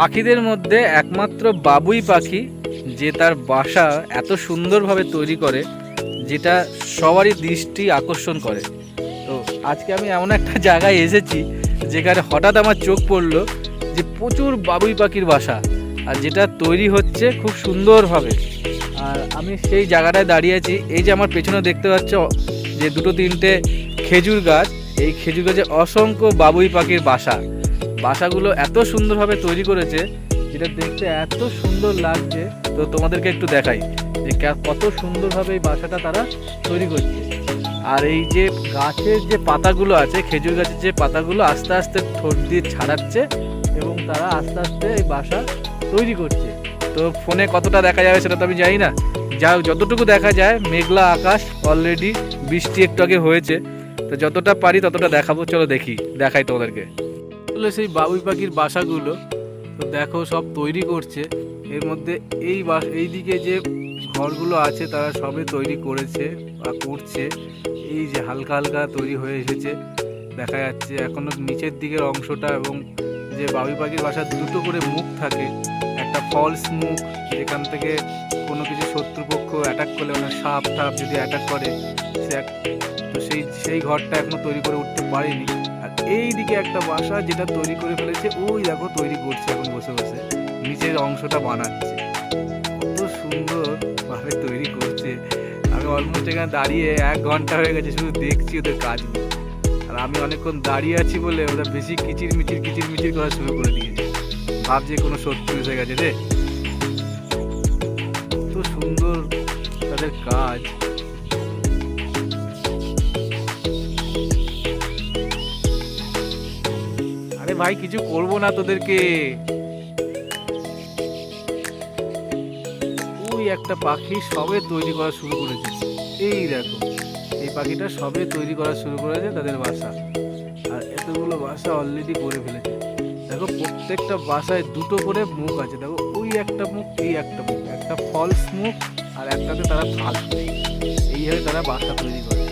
পাখিদের মধ্যে একমাত্র বাবুই পাখি যে তার বাসা এত সুন্দরভাবে তৈরি করে, যেটা সবারই দৃষ্টি আকর্ষণ করে। তো আজকে আমি এমন একটা জায়গায় এসেছি, যেখানে হঠাৎ আমার চোখ পড়ল যে প্রচুর বাবুই পাখির বাসা, আর যেটা তৈরি হচ্ছে খুব সুন্দরভাবে। আর আমি সেই জায়গাটায় দাঁড়িয়ে আছি, এই যে আমার পেছনে দেখতে পাচ্ছ যে দুটো তিনটে খেজুর গাছ, এই খেজুর গাছে অসংখ্য বাবুই পাখির বাসা। বাসাগুলো এত সুন্দরভাবে তৈরি করেছে, যেটা দেখতে এত সুন্দর লাগছে, তো তোমাদেরকে একটু দেখাই যে কত সুন্দরভাবে এই বাসাটা তারা তৈরি করছে। আর এই যে গাছের যে পাতাগুলো আছে, খেজুর গাছের যে পাতাগুলো আস্তে আস্তে ঠোঁট দিয়ে ছাড়াচ্ছে এবং তারা আস্তে আস্তে এই বাসা তৈরি করছে। তো ফোনে কতটা দেখা যাবে সেটা তো আমি জানি না। যা যতটুকু দেখা যায়, মেঘলা আকাশ অলরেডি বৃষ্টি একটু আগে হয়েছে। তো যতটা পারি ততটা দেখাবো, চলো দেখি, দেখাই তোমাদেরকে। আসলে সেই বাবুই পাখির বাসাগুলো। তো দেখো সব তৈরি করছে। এর মধ্যে এই বাস এইদিকে যে ঘরগুলো আছে তারা সবে তৈরি করেছে বা করছে। এই যে হালকা হালকা তৈরি হয়ে এসেছে। দেখা যাচ্ছে এখনও নিচের দিকের অংশটা এবং যে বাবুই পাখির বাসার দুটো করে মুখ থাকে। একটা ফলস মুখ, যেখান থেকে কোনো কিছু শত্রুপক্ষ অ্যাটাক করলে মানে সাপ টাপ যদি অ্যাটাক করে, সে তো সেই সেই ঘরটা এখনও তৈরি করে উঠতে পারেনি। এই দিকে একটা বাসা যেটা তৈরি করে ফেলেছে, ওই দেখো তৈরি করছে এখন বসে বসে। নিচের অংশটা বানাচ্ছে। কত সুন্দর ভাবে তৈরি করছে। আমি অলমোস্ট এখানে দাঁড়িয়ে এক ঘণ্টা হয়ে গেছে, শুধু দেখছি ওদের কাজগুলো আর আমি অনেকক্ষণ দাঁড়িয়ে আছি বলে ওরা বেশি কিচির মিচির কিচির মিচির করা শুরু করে দিয়েছে। ভাবছে কোনো শত্রু এসে গেছে রে। কত সুন্দর তাদের কাজ। ভাই, কিছু করব না তোদেরকে। ওই একটা পাখি সবে তৈরি করা শুরু করেছে। এই দেখো, এই পাখিটা সবে তৈরি করা শুরু করেছে তাদের বাসা। আর এতগুলো বাসা অলরেডি করে ফেলেছে। দেখো, প্রত্যেকটা বাসায় দুটো করে মুখ আছে। দেখো, ওই একটা মুখ, এই একটা মুখ। একটা ফলস মুখ আর একটাতে তারা থাকবে এইভাবে তারা বাসা তৈরি করে।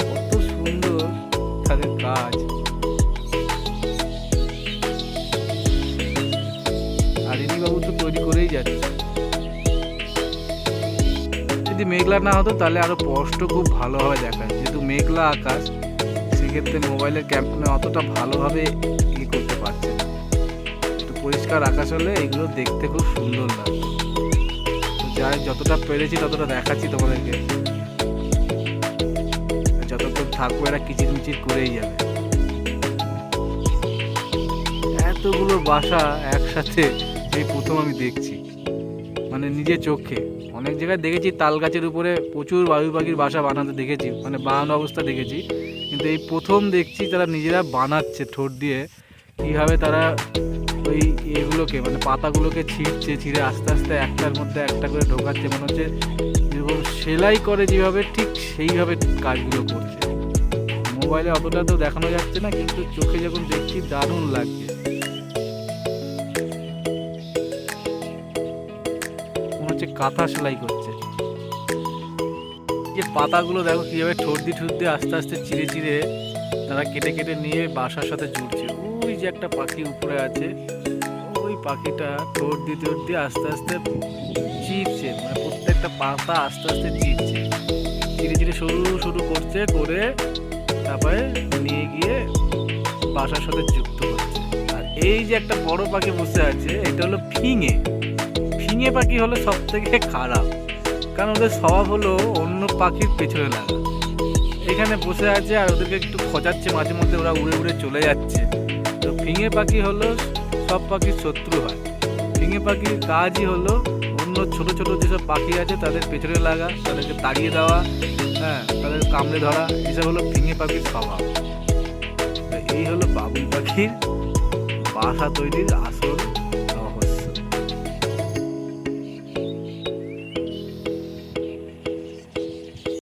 কত সুন্দর তাদের কাজ। করেই যাচ্ছে। যদি মেঘলা না হতো, তাহলে আরও স্পষ্ট খুব ভালোভাবে দেখায় যেহেতু মেঘলা আকাশ, সেক্ষেত্রে মোবাইলের ক্যামেরা অতটা ভালোভাবে ই করতে পারছে না। পরিষ্কার আকাশ হলে এগুলো দেখতে খুব সুন্দর লাগে। যাই, যতটা পেরেছি ততটা দেখাচ্ছি তোমাদেরকে। যতক্ষণ থাকব, এরা কিচির মিচির করেই যাবে। এতগুলো বাসা একসাথে এই প্রথম আমি দেখছি। মানে নিজের চোখে। অনেক জায়গায় দেখেছি, তাল গাছের উপরে প্রচুর বায়ু পাখির বাসা বানাতে দেখেছি মানে বানানো অবস্থা দেখেছি। কিন্তু এই প্রথম দেখছি তারা নিজেরা বানাচ্ছে ঠোঁট দিয়ে, কীভাবে তারা ওই এগুলোকে মানে পাতাগুলোকে ছিঁড়ছে, ছিঁড়ে আস্তে আস্তে একটার মধ্যে একটা করে ঢোকাচ্ছে, মনে হচ্ছে যেরকম সেলাই করে যেভাবে, ঠিক সেইভাবে কাজগুলো করছে। মোবাইলে অতটা তো দেখানো যাচ্ছে না, কিন্তু চোখে যখন দেখছি দারুণ লাগছে। কাঁথা সেলাই করছে। যে পাতাগুলো দেখো কীভাবে ঠোঁট দিয়ে আস্তে আস্তে চিড়ে চিড়ে তারা কেটে কেটে নিয়ে বাসার সাথে জুড়ছে। ওই যে একটা পাখি উপরে আছে, ওই পাখিটা ঠোঁট দিয়ে আস্তে আস্তে চিরছে মানে প্রত্যেকটা পাতা আস্তে আস্তে চিরছে চিড়ে চিড়ে সরু সরু করছে, করে তারপরে নিয়ে গিয়ে বাসার সাথে যুক্ত করছে। আর এই যে একটা বড় পাখি বসে আছে, এটা হলো ফিঙে। ফিঙে পাখি হলো সব থেকে খারাপ, কারণ ওদের স্বভাব হলো অন্য পাখির পেছনে লাগা। এখানে বসে আছে আর ওদেরকে একটু খোঁচাচ্ছে মাঝে মধ্যে ওরা উড়ে উড়ে চলে যাচ্ছে। তো ফিঙে পাখি হলো সব পাখির শত্রু হয়। ফিঙে পাখির কাজই হলো অন্য ছোট ছোট যেসব পাখি আছে তাদের পেছনে লাগা, তাদেরকে তাড়িয়ে দেওয়া হ্যাঁ তাদের কামড়ে ধরা, এসব হলো ফিঙে পাখির স্বভাব। এই হলো বাবুই পাখির বাসা তৈরির আসল